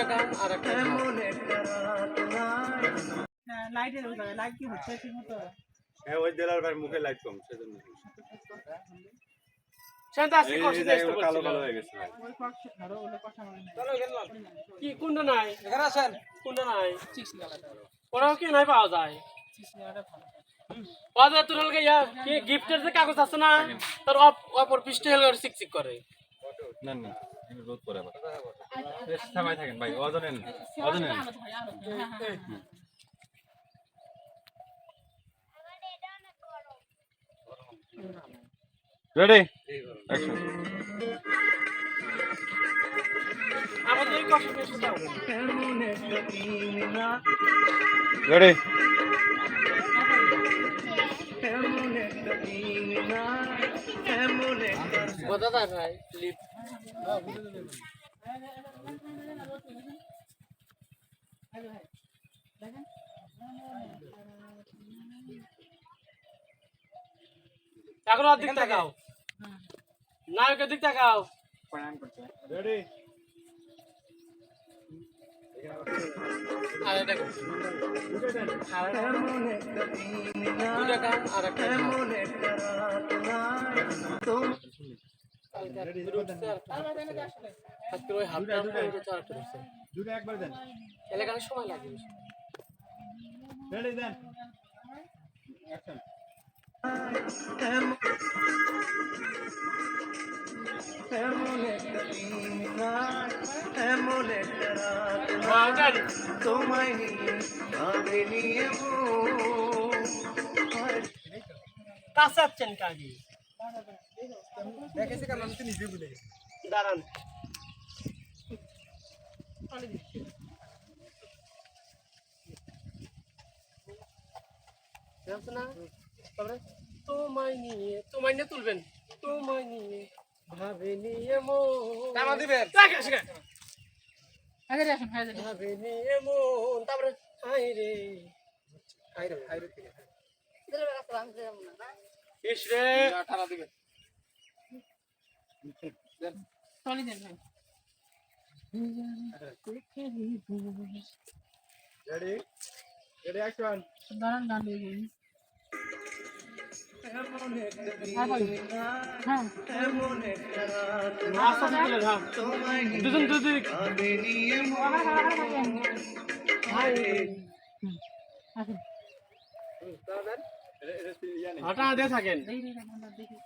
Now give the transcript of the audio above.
দুটা গান আর একটা লাইটের লাইট কি হচ্ছে ঠিক মতো? হ্যাঁ ওই দেলার ভাই মুখে লাইট কম সেজন্য। হয়ে কি কোনটা নাই? ওরাও কি পাওয়া যায়? যায় তোর হলকে ইয়া কি গিফটের যে কাগজ আছে না তোর অপ- অপর পৃষ্ঠে হলে ওর চিক চিক করে। না না। রোদ পরে আবার থাকেন ভাই ওজনেন রেডি। রেডি যায় ভাই লিপ এখন অর্ধেক তাকাও। নায়কের দিক তাকাও। রেডি আর এটা দুটা গান আর একটা ওই হাফটা গেছে আর একটা রয়েছে। দুটো একবার দেন। এলাকায় সময় লাগে রেডি দেন। অ্যাকশন কাঁচাচ্ছেন কাকি দেখেছি কারণ আমি তো নিজে ভুলে গেছি। দাঁড়ান। তোমায় নিয়ে তোমায় নিয়ে তুলবেন। তোমায় নিয়ে ভাবে নিয়ে টানা দিবেন। তারপরে হাই রে। হাইরে হাইরে থেকে ইস রে। টানা দিবেন চলি দেন। ভাই। রেডি রেডি অ্যাকশন দাঁড়ান গান দিয়ে দুজন দুজন হাঁটা দিয়ে থাকেন দেখি